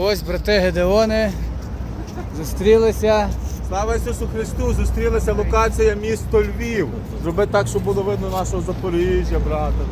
Ось брати Гедеони зустрілися. Слава Ісусу Христу! Зустрілася локація місто Львів. Зроби так, щоб було видно нашого Запоріжжя, брата.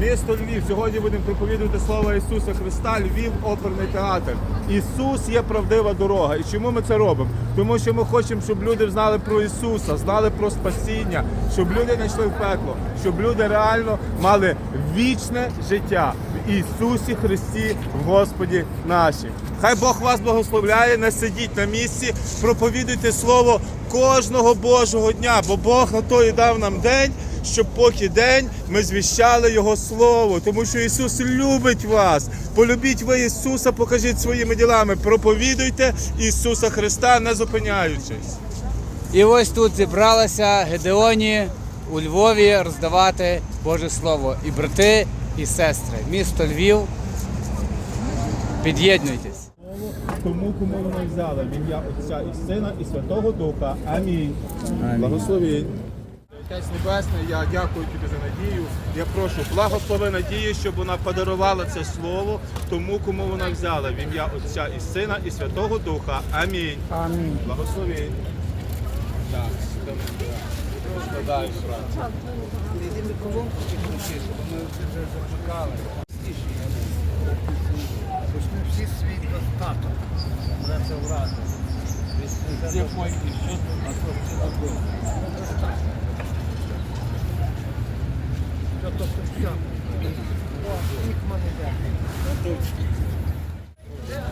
Місто Львів. Сьогодні будемо проповідувати слова Ісуса Христа, Львів, оперний театр. Ісус є правдива дорога. І чому ми це робимо? Тому що ми хочемо, щоб люди знали про Ісуса, знали про спасіння, щоб люди не йшли в пекло, щоб люди реально мали вічне життя Ісусі Христі, в Господі наші. Хай Бог вас благословляє, не сидіть на місці, проповідуйте слово кожного Божого дня, бо Бог на то і дав нам день, щоб поки день ми звіщали Його Слово, тому що Ісус любить вас. Полюбіть ви Ісуса, покажіть своїми ділами, проповідуйте Ісуса Христа, не зупиняючись. І ось тут зібралися Гедеоні у Львові роздавати Боже Слово. І брати, і сестри. Місто Львів. Під'єднуйтесь. Тому, кому вона взяла в ім'я Отця і Сина і Святого Духа. Амінь. Благословінь. Отець Небесний, я дякую тобі за надію. Я прошу, благослови надію, щоб вона подарувала це слово тому, кому вона взяла в ім'я Отця і Сина і Святого Духа. Амінь. Амінь. Благословінь. Так, складаєш, брат. Всі свій достаток. Це врати. Це пойки, що а то все забило. Що то все? Їх мене дякую. Я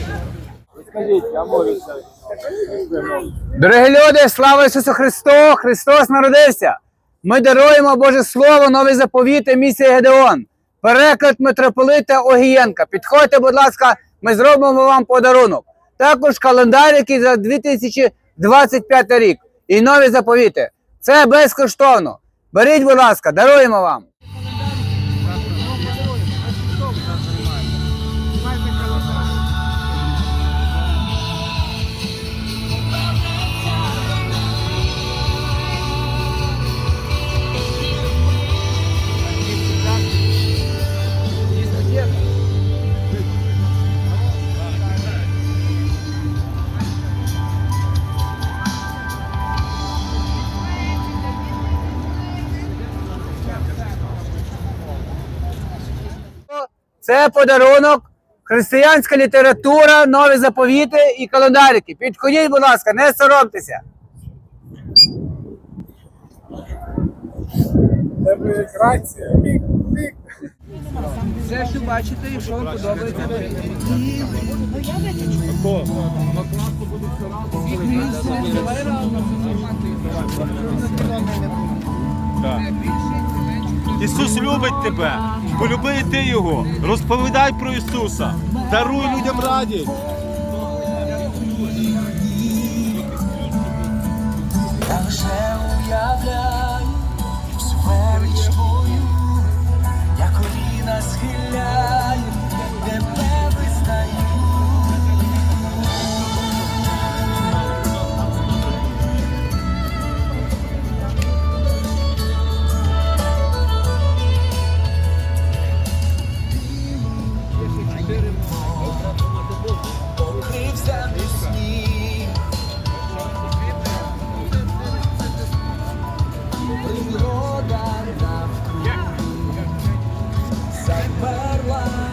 молюся. Дорогі люди, слава Ісусу Христу! Христос народився! Ми даруємо Боже Слово, новий заповіт і місія Гедеон. Переклад митрополита Огієнка. Підходьте, будь ласка, ми зробимо вам подарунок. Також календар, який за 2025 рік. І нові заповіти. Це безкоштовно. Беріть, будь ласка, даруємо вам. Це подарунок, християнська література, нові заповіти і календарики. Підходіть, будь ласка, не соромтеся. Все, що бачите, якщо вам подобається, Ісус любить тебе. Полюби ти його. Розповідай про Ісуса. Даруй людям радість. love.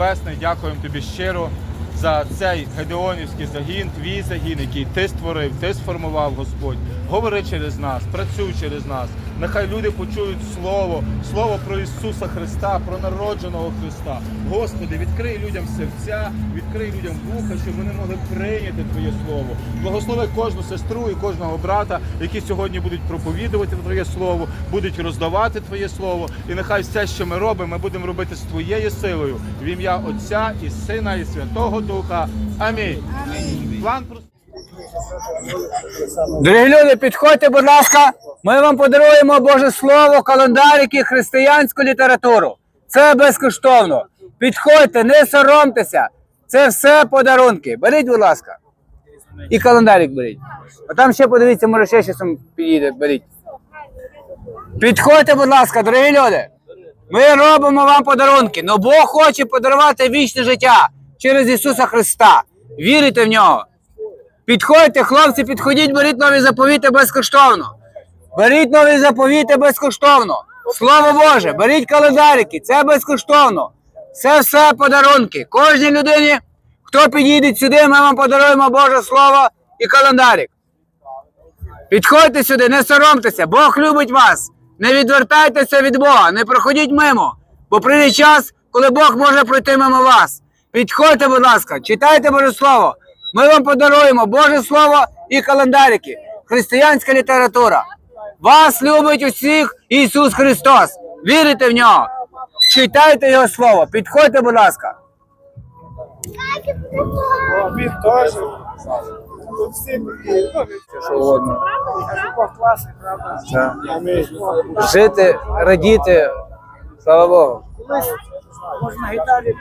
Небесний, дякуємо тобі щиро за цей гедеонівський загін, твій загін, який ти створив, ти сформував, Господь. Говори через нас, працюй через нас. Нехай люди почують слово, слово про Ісуса Христа, про народженого Христа. Господи, відкрий людям серця, відкрий людям вуха, щоб вони могли прийняти Твоє Слово. Благослови кожну сестру і кожного брата, які сьогодні будуть проповідувати Твоє Слово, будуть роздавати Твоє Слово. І нехай все, що ми робимо, ми будемо робити з Твоєю силою в ім'я Отця і Сина, і Святого Духа. Амінь. План про Дорогі люди, підходьте, будь ласка. Ми вам подаруємо Боже Слово, календарик і християнську літературу. Це безкоштовно. Підходьте, не соромтеся. Це все подарунки. Беріть, будь ласка. І календарик беріть. А там ще подивіться, може ще щось підійде. Беріть. Підходьте, будь ласка, дорогі люди. Ми робимо вам подарунки. Но Бог хоче подарувати вічне життя через Ісуса Христа. Вірите в нього. Підходьте, хлопці, підходіть, беріть нові заповіти безкоштовно. Беріть нові заповіти безкоштовно. Слово Боже, беріть календарики, це безкоштовно. Це все подарунки. Кожній людині, хто підійде сюди, ми вам подаруємо Боже Слово і календарик. Підходьте сюди, не соромтеся, Бог любить вас. Не відвертайтеся від Бога, не проходіть мимо, бо прийде час, коли Бог може пройти мимо вас. Підходьте, будь ласка, читайте Боже Слово. Ми вам подаруємо Боже Слово і календарики, християнська література. Вас любить усіх Ісус Христос. Вірите в нього. Читайте Його Слово. Підходьте, будь ласка. Він теж. Тут всі Що угодно. Бог класний, правда? Жити, радіти. Слава Богу. Можна гітарі.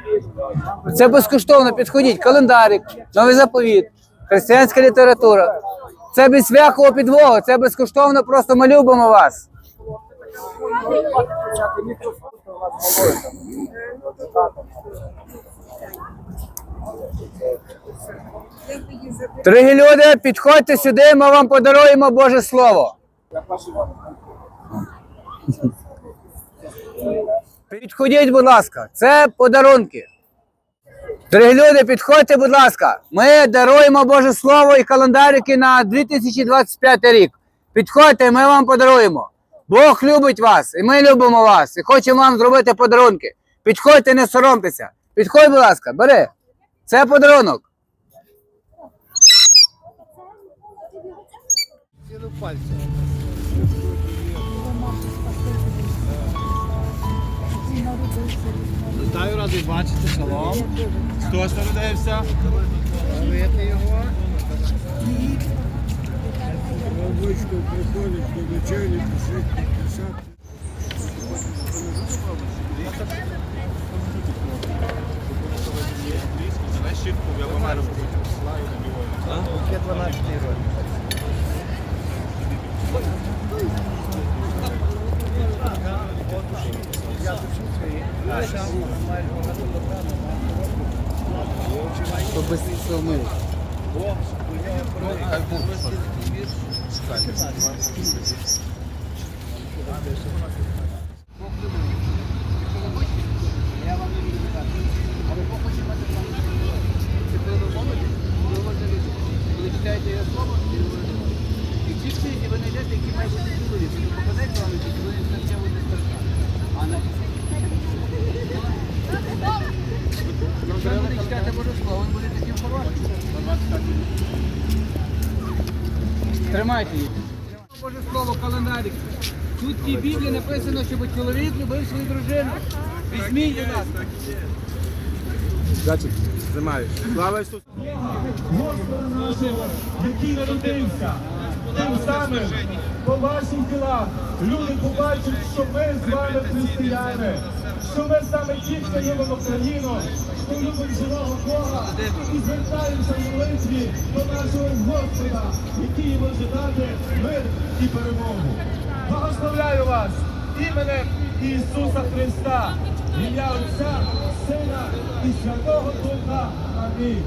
Це безкоштовно підходіть. Календарик, новий заповіт, християнська література. Це без всякого підвогу, це безкоштовно, просто ми любимо вас. Дорогі люди, підходьте сюди, ми вам подаруємо Боже Слово. Підходіть, будь ласка, це подарунки. Дорогі люди, підходьте, будь ласка. Ми даруємо Боже Слово і календарики на 2025 рік. Підходьте, ми вам подаруємо. Бог любить вас, і ми любимо вас, і хочемо вам зробити подарунки. Підходьте, не соромтеся. Підходь, будь ласка, бери. Це подарунок. Вітаю, радий бачити, шалом. хто народився? Славити його. Обичку до вечері, пишуть, писати. То без силми. Чекай. 25 обов'язково, він буде таким хорошим. Тримайте їх. Обов'язково календарик. Тут в тій біблії написано, щоб чоловік любив свою дружину. Візьміть, будь ласка. Зачик, знімаю. Слава Ісусу! Господь нашим, який народився, тим самим по ваших ділах люди побачать, що ми з вами християни що ми саме хто любимо країну, що любимо живого Бога і звертаємося в молитві до нашого Господа, який може дати мир і перемогу. Благословляю вас іменем Ісуса Христа, ім'я Отця, Сина і Святого Духа. Амінь.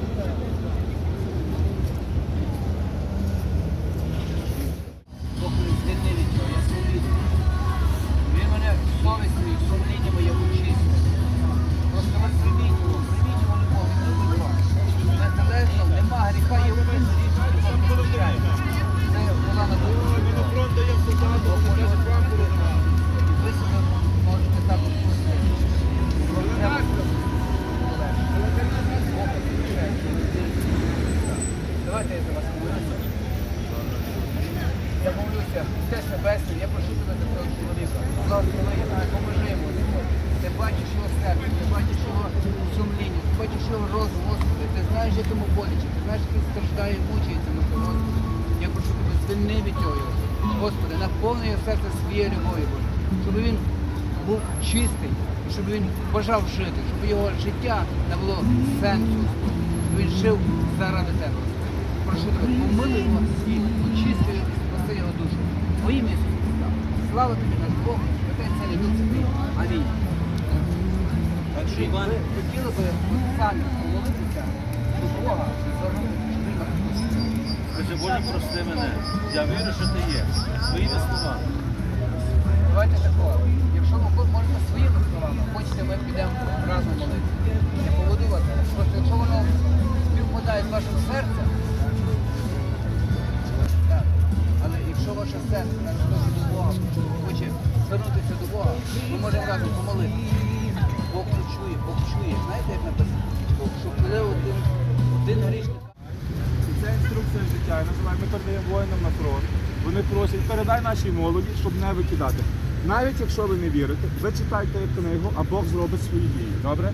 Господи. Знаєш, як йому боляче, ти знаєш, як він страждає і мучається на тому. Я прошу тебе, звільни від цього. його. Господи, наповни його серце своєю любов'ю, Боже. Щоб він був чистий, щоб він бажав жити, щоб його життя не було сенсу, щоб він жив заради тебе. Прошу тебе, помили його і очисти і спаси його душу. Во ім'я Ісуса Христа. Слава тобі, наш Бог, Отець Царі Святий. Амінь. Так Ви хотіли би самі помолитися до Бога, до Боже, прости мене. Я вірю, що ти є. Своїми словами. Давайте такого. Якщо ви можете своїми словами, хочете, ми підемо разом молитися. Я поведу вас. Якщо воно співпадає з вашим серцем. Але якщо ваше серце належить до Бога, хоче звернутися до Бога, ми можемо разом помолитися. Бог чує, Бог чує. Знаєте, як написано? Вони просять, передай нашій молоді, щоб не викидати. Навіть якщо ви не вірите, ви читайте книгу, а Бог зробить свої дії. Добре?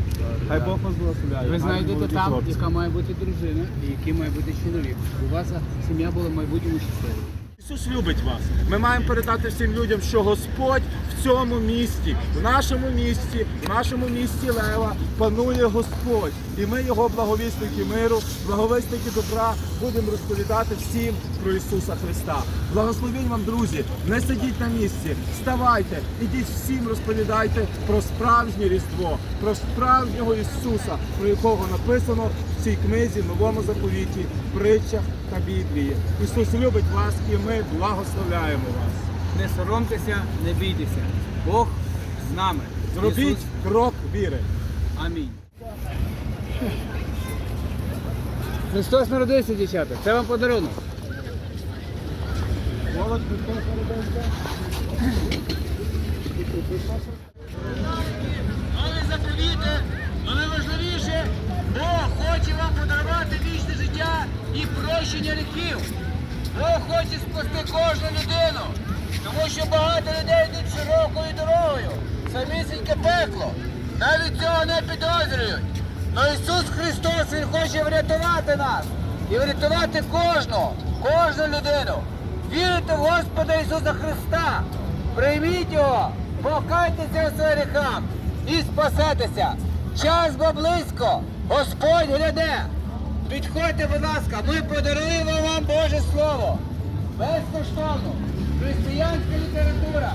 Хай Бог вас благословляє. Ви знайдете молоді там, хлопці. яка має бути дружина і який має бути чоловік. У вас сім'я була в майбутньому щаслива. Ісус любить вас. Ми маємо передати всім людям, що Господь в цьому місті, в нашому місті, в нашому місті Лева панує Господь. І ми його благовісники миру, благовісники добра будемо розповідати всім про Ісуса Христа. Благословінь вам, друзі, не сидіть на місці, вставайте, ідіть всім розповідайте про справжнє Різдво, про справжнього Ісуса, про якого написано в цій книзі, в новому заповіті, притчах та Біблії. Ісус любить вас і ми благословляємо вас. Не соромтеся, не бійтеся. Бог з нами. Зробіть Ісус. крок віри. Амінь. Христос народився, дівчата. Це вам подарунок. Але заповіте, но найважливіше, Бог хоче вам подарувати вічне життя і прощення гріхів. Бог хоче спасти кожну людину, тому що багато людей йдуть широкою дорогою. Самісіньке пекло. Навіть цього не підозрюють. Но Ісус Христос Він хоче врятувати нас і врятувати кожного, кожну людину. Вірите в Господа Ісуса Христа. Прийміть його, покайтеся у своїх гріхах і спасетеся. Час бо близько, Господь гляде. Підходьте, будь ласка, ми подаруємо вам Боже Слово. Безкоштовно. Християнська література,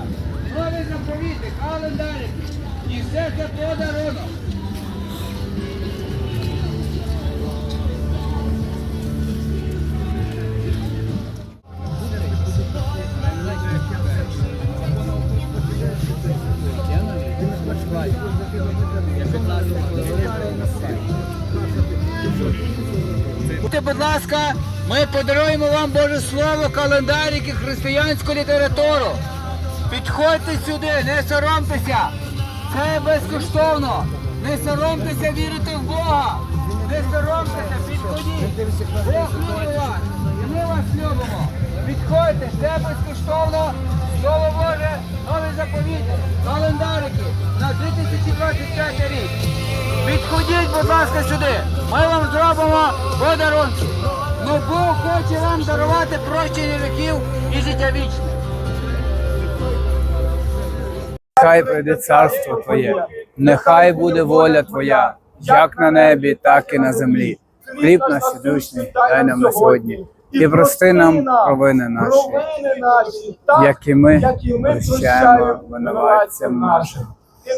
нові заповіти, календарики. І все це подарунок. Будь ласка, ми подаруємо вам Боже Слово, календарики, християнську літературу. Підходьте сюди, не соромтеся. Це безкоштовно. Не соромтеся вірити в Бога. Не соромтеся, підходіть. Бог любить вас. І ми вас любимо. Підходьте, це безкоштовно. Слово Боже, нові заповіти, календарики на 2025 рік. Підходіть, будь ласка, сюди. Ми вам зробимо подарунки. Ну Бог хоче вам дарувати прощення гріхів і життя вічне. Хай прийде царство Твоє, нехай буде воля Твоя, як на небі, так і на землі. Хліб наш насущний, дай нам на сьогодні. І прости нам провини наші, як і ми прощаємо винуватцям нашим.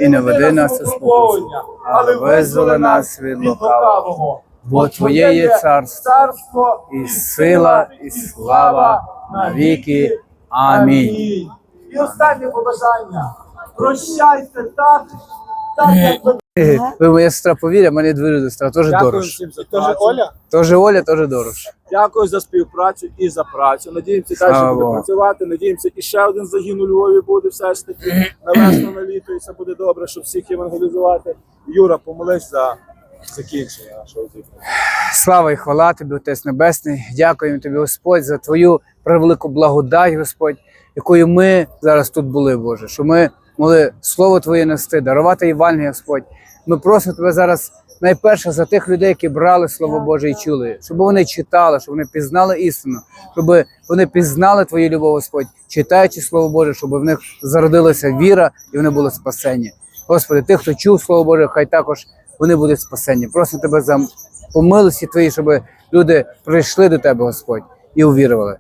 І не веди нас у спокусу, але визволи нас від лукавого. Бо Твоє є царство, і сила, і слава навіки. Амінь. І останнє побажання. Прощайте так, так як ви. Ви моя сестра повіря, мене двері до сестра теж дорож. всім за працю. Оля. Теж Оля, теж дорож. Дякую за співпрацю і за працю. Надіємося, Слава далі буде Богу. працювати. Надіємося, і ще один загін у Львові буде все ж таки на весну на літо, і все буде добре, щоб всіх євангелізувати. Юра, помолись за закінчення нашого зібрання. Слава і хвала тобі, Отець Небесний. Дякуємо тобі, Господь, за твою превелику благодать, Господь, якою ми зараз тут були, Боже, що ми могли Слово Твоє нести, дарувати Євангелія, Господь. Ми просимо тебе зараз найперше за тих людей, які брали Слово Боже і чули, щоб вони читали, щоб вони пізнали істину, щоб вони пізнали Твою любов, Господь, читаючи Слово Боже, щоб в них зародилася віра і вони були спасені. Господи, тих, хто чув Слово Боже, хай також вони будуть спасені. Просимо тебе за по милості Твоїй, щоб люди прийшли до Тебе, Господь, і увірували.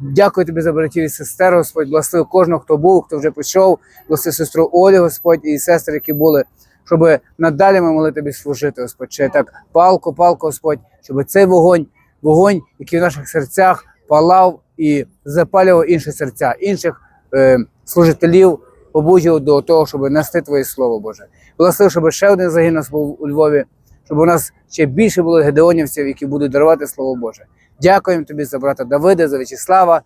Дякую тобі за братів і сестер, Господь. Благослови кожного, хто був, хто вже пішов. Благослови сестру Олю, Господь, і сестри, які були, щоб надалі ми могли тобі служити, Господь. Ще так палку, палку, Господь, щоб цей вогонь, вогонь, який в наших серцях палав і запалював інші серця, інших е, служителів, побуджував до того, щоб нести Твоє Слово Боже. Благослови, щоб ще один загін нас був у Львові, щоб у нас ще більше було гедеонівців, які будуть дарувати Слово Боже. Дякуємо тобі за брата Давида, за В'ячеслава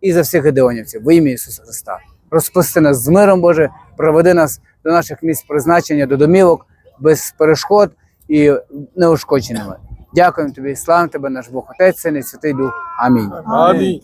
і за всіх гедеонівців в ім'я Ісуса Христа. Розпусти нас з миром, Боже, проведи нас до наших місць призначення, до домівок без перешкод і неушкодженими. Дякуємо тобі, слава тебе, наш Бог Отець, Син і Святий Дух. Амінь. Амінь.